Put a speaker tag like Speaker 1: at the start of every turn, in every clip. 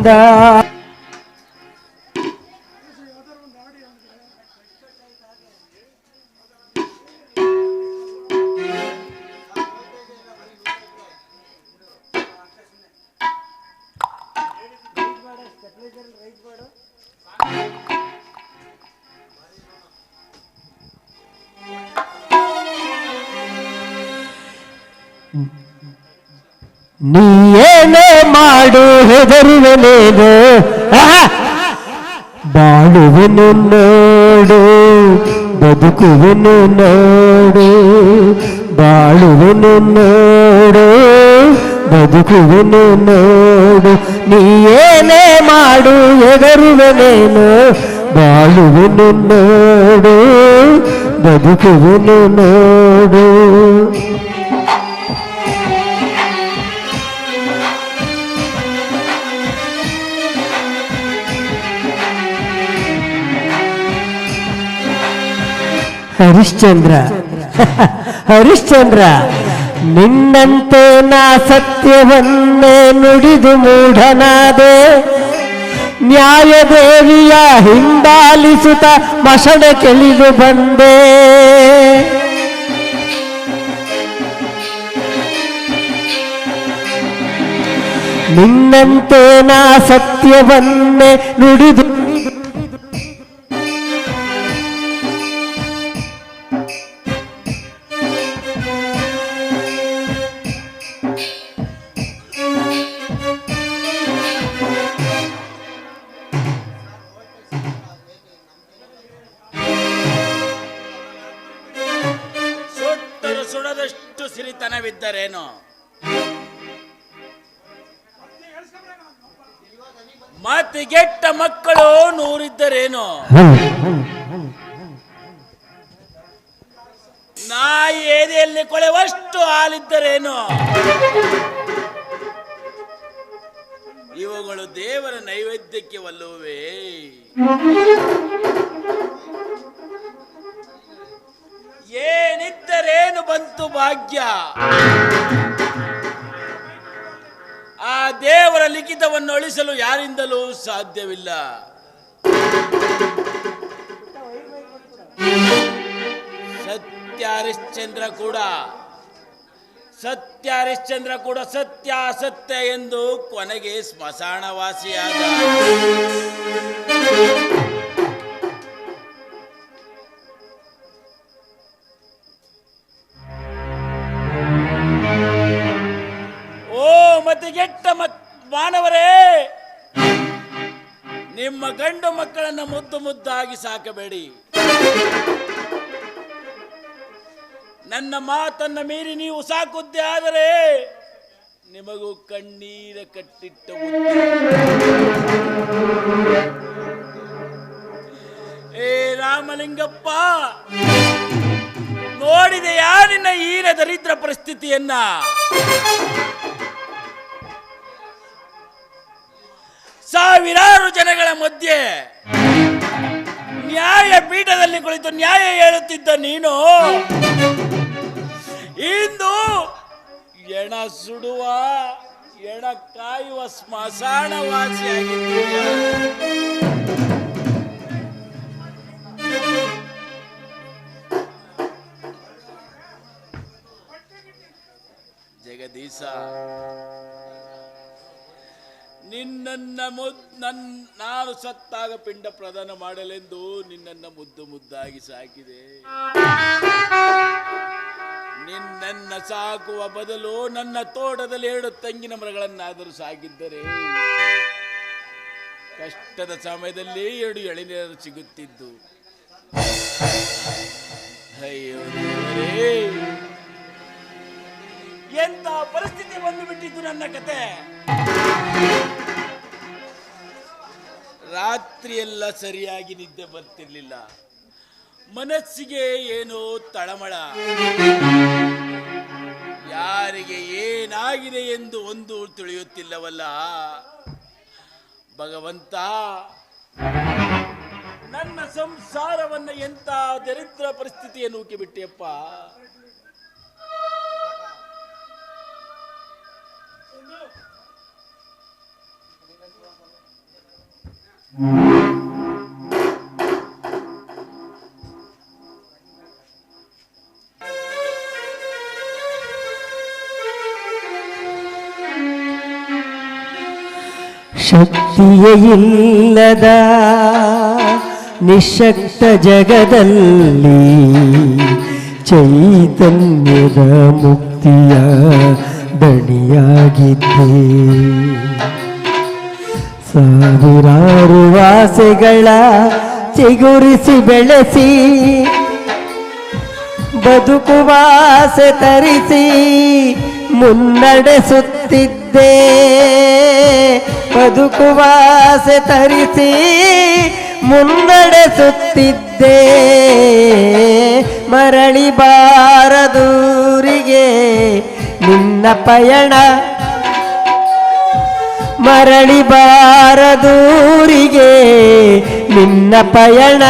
Speaker 1: ಬಂದ ನೀ ಏನೇ ಮಾಡು ಹೆದರುವನೇನು వెనున్నాడు బతుకు వెనున్నాడు బాడు వెనున్నాడు బతుకు వెనున్నాడు. నీయేనే మాడు ఎగరువనేను బాడు వెనున్నాడు బతుకు వెనున్నాడు. ಹರಿಶ್ಚಂದ್ರ. ಹರಿಶ್ಚಂದ್ರ, ನಿನ್ನಂತೆ ನಾ ಸತ್ಯವನ್ನೇ ನುಡಿದು ಮೂಢನಾದೆ. ನ್ಯಾಯದೇವಿಯ ಹಿಂಬಾಲಿಸುತ್ತ ಮಸಣ ಕೆಳಿದು ಬಂದೆ. ನಿನ್ನಂತೆ ನಾ ಸತ್ಯವನ್ನೇ ನುಡಿದು
Speaker 2: ಮತಿಗೆಟ್ಟ ಮಕ್ಕಳು ನೂರಿದ್ದರೇನು? ನಾಯಿ ಏನೆಯಲ್ಲಿ ಕೊಳೆವಷ್ಟು ಹಾಲಿದ್ದರೇನು? ಇವುಗಳು ದೇವರ ನೈವೇದ್ಯಕ್ಕೆ ಒಲ್ಲುವೆ ಏನಿದ್ದರೇನು ಬಂತು ಭಾಗ್ಯ? ಆ ದೇವರ ಲಿಖಿತವನ್ನು ಅಳಿಸಲು ಯಾರಿಂದಲೂ ಸಾಧ್ಯವಿಲ್ಲ. ಸತ್ಯ ಹರಿಶ್ಚಂದ್ರ ಕೂಡ ಸತ್ಯ ಹರಿಶ್ಚಂದ್ರ ಕೂಡ ಸತ್ಯ ಅಸತ್ಯ ಎಂದು ಕೊನೆಗೆ ಸ್ಮಶಾನವಾಸಿಯಾದ ಗಂಡು ಮಕ್ಕಳನ್ನ ಮುದ್ದು ಮುದ್ದಾಗಿ ಸಾಕಬೇಡಿ. ನನ್ನ ಮಾತನ್ನ ಮೀರಿ ನೀವು ಸಾಕುದ್ದೆ ಆದರೆ ನಿಮಗೂ ಕಣ್ಣೀರ ಕಟ್ಟಿಟ್ಟ ಏ ರಾಮಲಿಂಗಪ್ಪ, ನೋಡಿದೆಯಾ ನಿನ್ನ ಈರ ದರಿದ್ರ ಪರಿಸ್ಥಿತಿಯನ್ನ? ಸಾವಿರಾರು ಜನಗಳ ಮಧ್ಯೆ ನ್ಯಾಯ ಪೀಠದಲ್ಲಿ ಕುಳಿತು ನ್ಯಾಯ ಹೇಳುತ್ತಿದ್ದ ನೀನು, ಇಂದು ಎಣ ಸುಡುವ, ಎಣ ಕಾಯುವ ಸ್ಮಶಾನವಾಸಿಯಾಗಿದ್ದೀಯ ಜಗದೀಶ ನಿನ್ನನ್ನ ಮುದ್ ನನ್ನ ನಾನು ಸತ್ತಾಗ ಪಿಂಡ ಪ್ರದಾನ ಮಾಡಲೆಂದು ನಿನ್ನನ್ನ ಮುದ್ದು ಮುದ್ದಾಗಿ ಸಾಕಿದೆ. ನಿನ್ನನ್ನ ಸಾಕುವ ಬದಲು ನನ್ನ ತೋಟದಲ್ಲಿ ಎರಡು ತೆಂಗಿನ ಮರಗಳನ್ನಾದರೂ ಸಾಕಿದ್ದರೆ ಕಷ್ಟದ ಸಮಯದಲ್ಲಿ ಎರಡು ಎಳೆನೀರು ಸಿಗುತ್ತಿದ್ದು. ಅಯ್ಯೋ ಎಂತ ಪರಿಸ್ಥಿತಿ ಬಂದು ಬಿಟ್ಟಿದ್ದು ನನ್ನ ಕತೆ. ರಾತ್ರಿಯೆಲ್ಲ ಸರಿಯಾಗಿ ನಿದ್ದೆ ಬರ್ತಿರ್ಲಿಲ್ಲ. ಮನಸ್ಸಿಗೆ ಏನೋ ತಳಮಳ. ಯಾರಿಗೆ ಏನಾಗಿದೆ ಎಂದು ಒಂದು ತಿಳಿಯುತ್ತಿಲ್ಲವಲ್ಲ. ಭಗವಂತ, ನನ್ನ ಸಂಸಾರವನ್ನ ಎಂಥ ದರಿದ್ರ ಪರಿಸ್ಥಿತಿಯನ್ನು
Speaker 1: ಶಕ್ತಿಯೇ ಇಲ್ಲದ ನಿಶಕ್ತ ಜಗದಲ್ಲಿ ಚೈತನ್ಯದ ಮುಕ್ತಿಯ ದಣಿಯಾಗಿದ್ದೇ. ಸಾವಿರಾರು ವಾಸೆಗಳ ಚಿಗುರಿಸಿ ಬೆಳೆಸಿ ಬದುಕುವಾಸೆ ತರಿಸಿ ಮುನ್ನಡೆಸುತ್ತಿದ್ದೆ. ಬದುಕುವಾಸೆ ತರಿಸಿ ಮುನ್ನಡೆಸುತ್ತಿದ್ದೆ. ಮರಳಿ ಬಾರದೂರಿಗೆ ನಿನ್ನ ಪಯಣ ಮರಳಿ ಬಾರದೂರಿಗೆ ನಿನ್ನ ಪಯಣ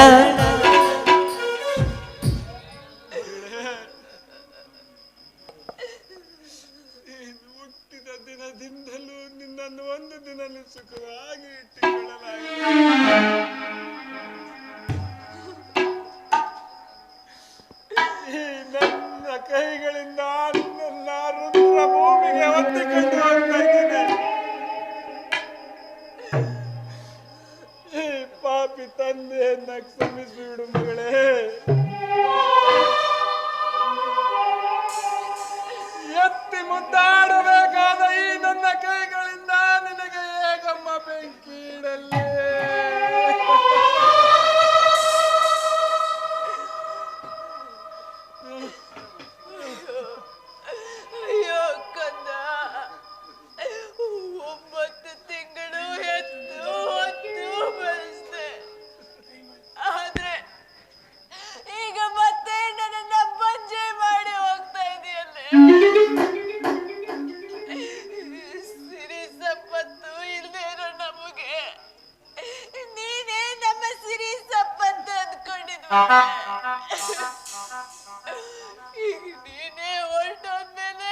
Speaker 3: ಈಗ ನೀನೇ ಹೊರಟೋದ್ಮೇಲೆ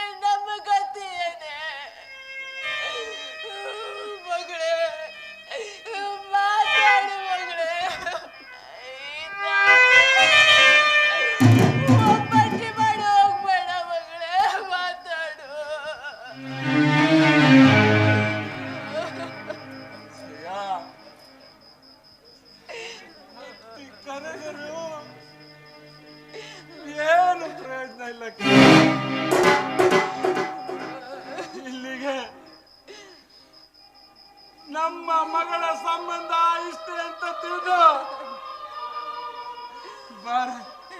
Speaker 4: ಸುಧು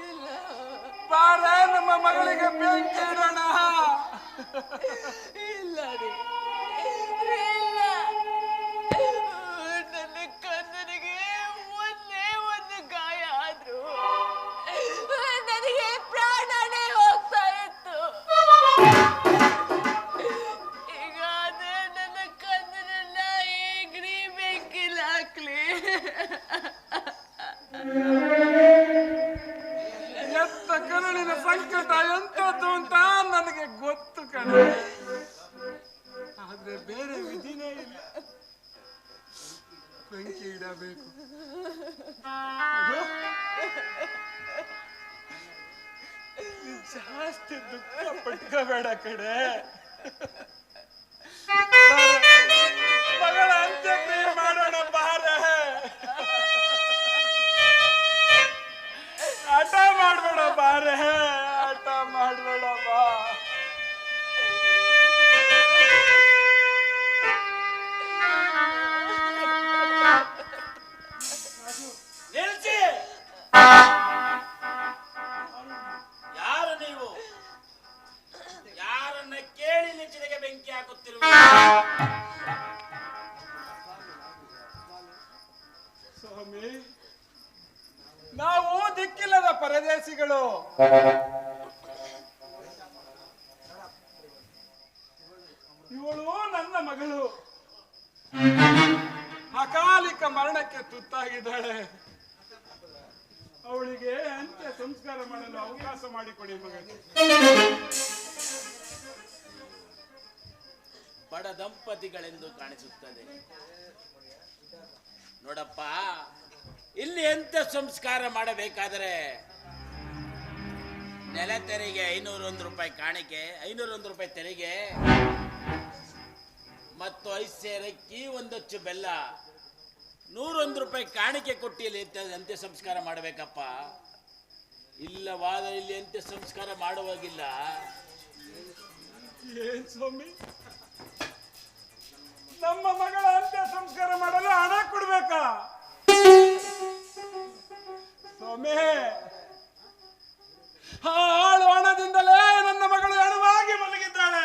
Speaker 4: ಇಲ್ಲ ಬಾರ ನಮ್ಮ ಮಗಳಿಗೆ ಬೆಂಕಿ ಇಡೋಣ.
Speaker 3: ಇಲ್ಲ ರೀ.
Speaker 4: ಎತ್ತ ಕರುಳಿನ ಸಂಕಟ ಎಂಥದ್ದು ಅಂತ ನನಗೆ ಗೊತ್ತು ಕಣ. ಆದ್ರೆ ಬೇರೆ ವಿಧಿನೇ ಇಲ್ಲ. ಬೆಂಕಿ ಇಡಬೇಕು. ಜಾಸ್ತಿ ದುಃಖ ಪಟ್ಕೋಬೇಡ ಕಡೆ
Speaker 2: ಎಂದು ಕಾಣಿಸುತ್ತದೆ. ನೋಡಪ್ಪ, ಇಲ್ಲಿ ಎಂತ ಸಂಸ್ಕಾರ ಮಾಡಬೇಕಾದರೆ ನೆಲ ತೆರಿಗೆ ಐನೂರೊಂದು ರೂಪಾಯಿ ಕಾಣಿಕೆ, ಐನೂರೊಂದು ರೂಪಾಯಿ ತೆರಿಗೆ, ಮತ್ತು ಐಸೇರಕ್ಕಿ ಒಂದಚ್ಚು ಬೆಲ್ಲ. ನೂರೊಂದು ರೂಪಾಯಿ ಕಾಣಿಕೆ ಕೊಟ್ಟು ಇಲ್ಲಿ ಅಂತ್ಯ ಸಂಸ್ಕಾರ ಮಾಡಬೇಕಪ್ಪ? ಇಲ್ಲವಾದ ಇಲ್ಲಿ ಅಂತ್ಯ ಸಂಸ್ಕಾರ ಮಾಡುವಾಗಿಲ್ಲ.
Speaker 4: ಸ್ವಾಮಿ? ನಮ್ಮ ಮಗಳ ಅಂತ್ಯ ಸಂಸ್ಕಾರ ಮಾಡಲು ಹಣ ಕೊಡ್ಬೇಕಾ? ಸ್ವಾಮಿ ಆ ಹಣದಿಂದಲೇ ನನ್ನ ಮಗಳು ಹಣವಾಗಿ ಮಲಗಿದ್ದಾಳೆ.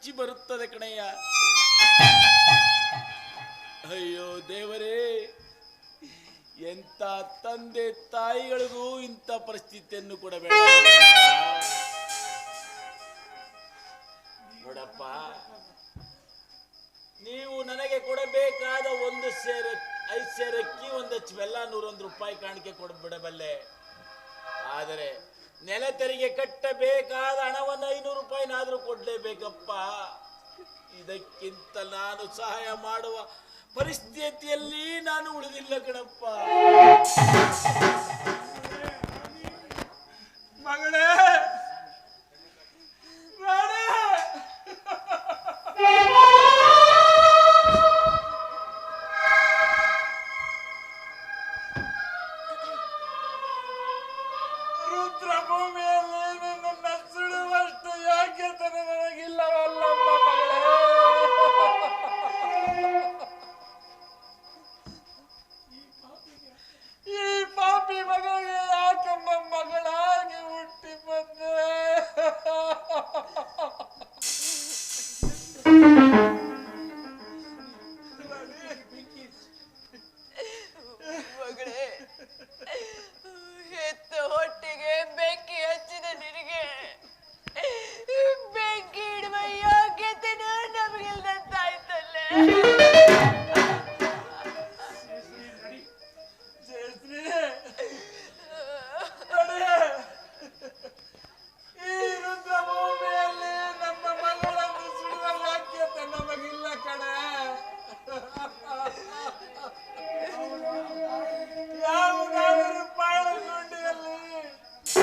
Speaker 2: ಕರಳು ಚುಚ್ಚಿ ಬರುತ್ತದೆ ಕಣಯ್ಯ. ಅಯ್ಯೋ ದೇವರೇ ಎಂತ ತಂದೆ ತಾಯಿಗಳಿಗೂ ಇಂಥ ಪರಿಸ್ಥಿತಿಯನ್ನು ಕೊಡಬೇಡ. ನೋಡಪ್ಪ, ನೀವು ನನಗೆ ಕೊಡಬೇಕಾದ ಒಂದು ಸೇರ, ಐದು ಸೇರಕ್ಕಿ ಒಂದು ಬೆಲ್ಲ ನೂರೊಂದು ರೂಪಾಯಿ ಕಾಣಿಕೆ ಕೊಡ್ಬಿಡಬಲ್ಲೆ ಆದರೆ ನೆಲ ತೆರಿಗೆ ಕಟ್ಟಬೇಕಾದ ಹಣವನ್ನು ಐನೂರು ರೂಪಾಯಿನಾದರೂ ಕೊಡಲೇಬೇಕಪ್ಪ. ಇದಕ್ಕಿಂತ ನಾನು ಸಹಾಯ ಮಾಡುವ ಪರಿಸ್ಥಿತಿಯಲ್ಲಿ ನಾನು ಉಳಿದಿಲ್ಲ ಕಣಪ್ಪ.
Speaker 4: ಮಗಳೇ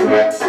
Speaker 4: Thank you.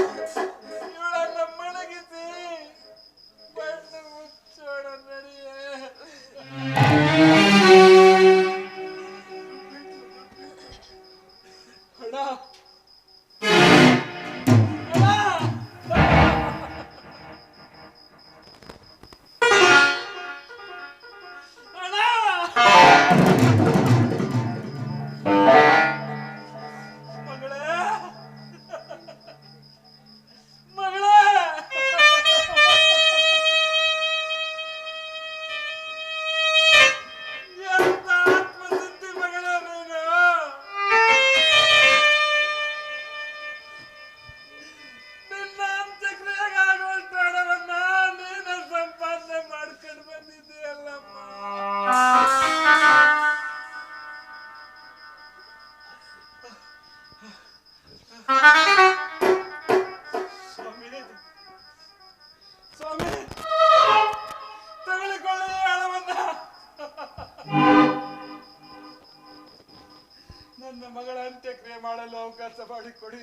Speaker 4: ನನ್ನ ಮಗಳ ಅಂತ್ಯಕ್ರಿಯೆ ಮಾಡಲು ಅವಕಾಶ ಮಾಡಿಕೊಡಿ.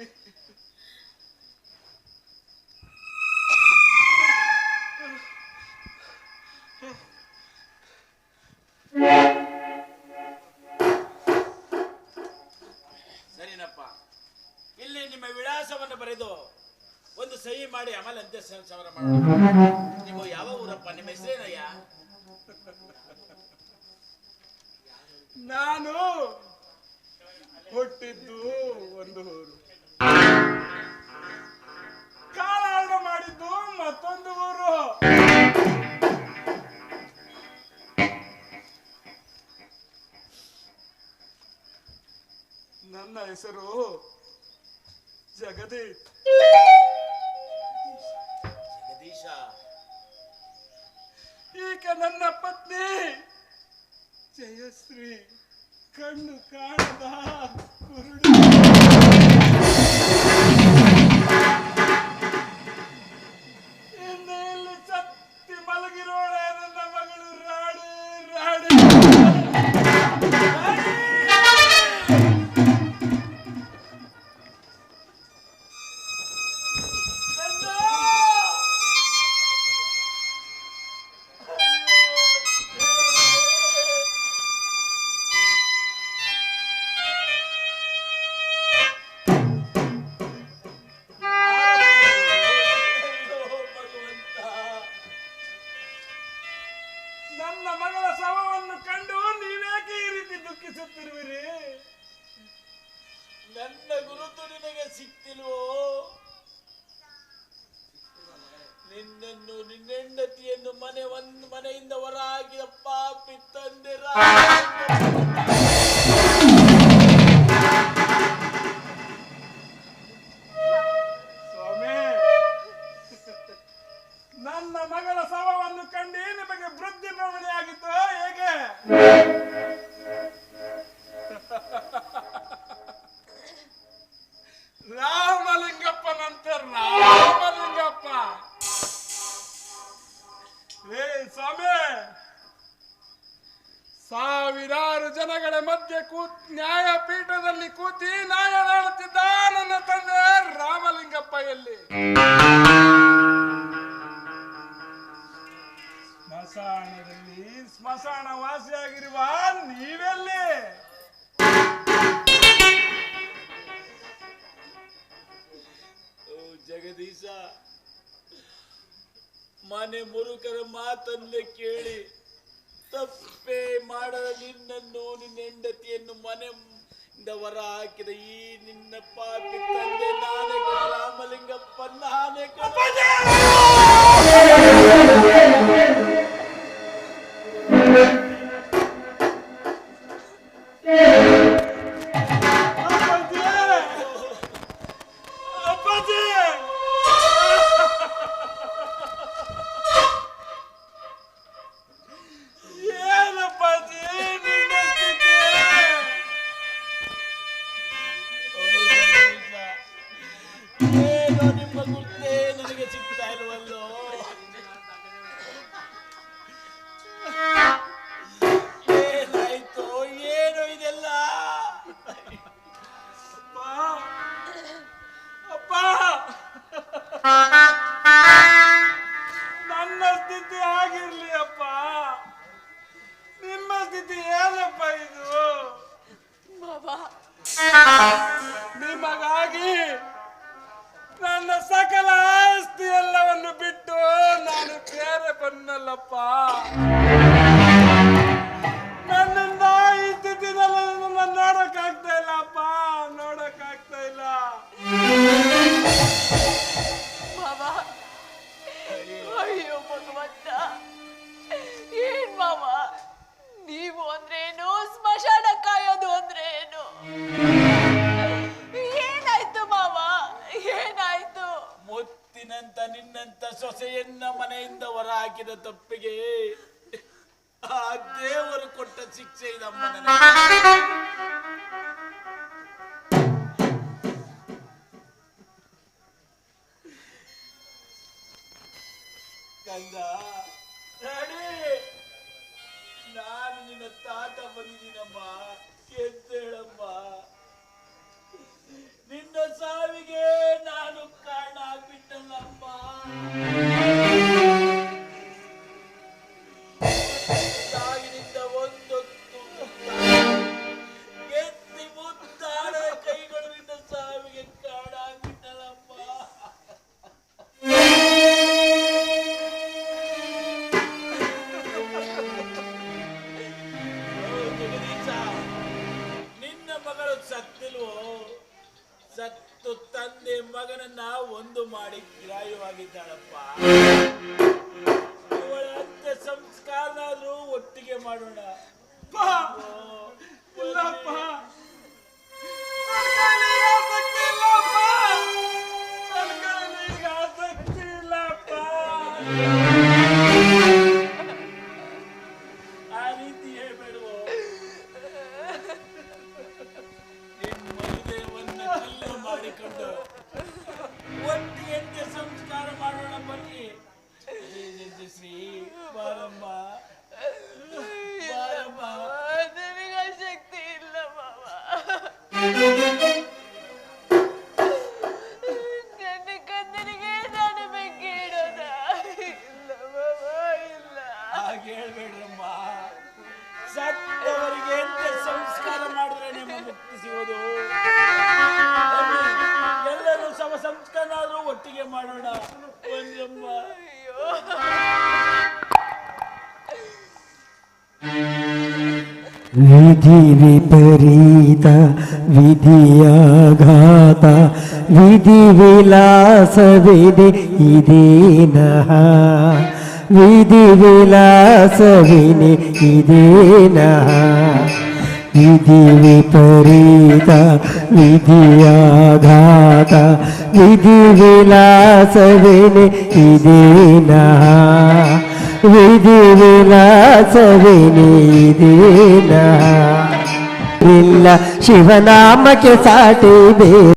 Speaker 2: ಸರಿನಪ್ಪ. ಇಲ್ಲಿ ನಿಮ್ಮ ವಿಳಾಸವನ್ನು ಬರೆದು ಒಂದು ಸಹಿ ಮಾಡಿ ಆಮೇಲೆ ಅಂತ್ಯ ಸಂಸಾರ ಮಾಡೋಣ ನಿಮ್ಮ ಯಾವ ಊರಪ್ಪ? ನಿಮ್ಮ ಹೆಸರೇನಯ್ಯ?
Speaker 4: ನಾನು ಹುಟ್ಟಿದ್ದು ಒಂದು ಊರು. ಕಾಲಾಳ ಮಾಡಿದ್ದು ಮತ್ತೊಂದು ಊರು. ನನ್ನ ಹೆಸರು ಜಗದೀಶ.
Speaker 2: ಈಗ
Speaker 4: ನನ್ನ ಪತ್ನಿ ಜಯಶ್ರೀ. ಕಣ್ಣು ಕಾಣದ ಕುರುಡು. Thank you. ಸ್ಮಶಾನ ವಾಸಿಯಾಗಿರುವ ನೀವೆಲ್ಲಿ?
Speaker 2: ಜಗದೀಶ, ಮನೆ ಮುರುಕರ ಮಾತನ್ನೇ ಕೇಳಿ ತಪ್ಪೇ ಮಾಡದ ನಿನ್ನನ್ನು ನಿನ್ನ ಹೆಂಡತಿಯನ್ನು ಮನೆ ವರ ಹಾಕಿದ ಈ ನಿನ್ನ ಪಾಪಿ ತಂದೆ ನಾನೇ ರಾಮಲಿಂಗಪ್ಪ ನಾನೇ
Speaker 4: ಪರಿಸ್ಥಿತಿ ಏನಪ್ಪ ಇದು? ನಿಮಗಾಗಿ ನನ್ನ ಸಕಲ ಆಸ್ತಿ ಎಲ್ಲವನ್ನು ಬಿಟ್ಟು ನಾನು ಬೇರೆ ಬಂದಲ್ಲಪ್ಪ. ನನ್ನಿಂದ ಈ ಸ್ಥಿತಿನಲ್ಲಿ ನೋಡಕ್ಕಾಗ್ತಾ ಇಲ್ಲಪ್ಪ. ನೋಡಕ್ಕಾಗ್ತಾ ಇಲ್ಲ.
Speaker 3: ಅಂದ್ರೇನು? ಸ್ಮಶಾನ ಕಾಯೋದು ಅಂದ್ರೇನು? ಏನಾಯ್ತು ಮಾವ? ಏನಾಯ್ತು?
Speaker 2: ಮುತ್ತಿನಂತ ನಿನ್ನಂತ ಸೊಸೆಯನ್ನ ಮನೆಯಿಂದ ಹೊರ ಹಾಕಿದ ತಪ್ಪಿಗೆ ಆ ದೇವರು ಕೊಟ್ಟ ಶಿಕ್ಷೆ ಇದಮ್ಮ Yeah. విధి విపరీత
Speaker 1: విధియాఘాత విధి విలాస విధి ఇదేన విధి విలాస విని ఇదేన విధి విపరీత విధియాఘాత విధి విలాస విని ఇదేనా విధి విలాసవినీదినా పిల్ల శివనామకే సాటి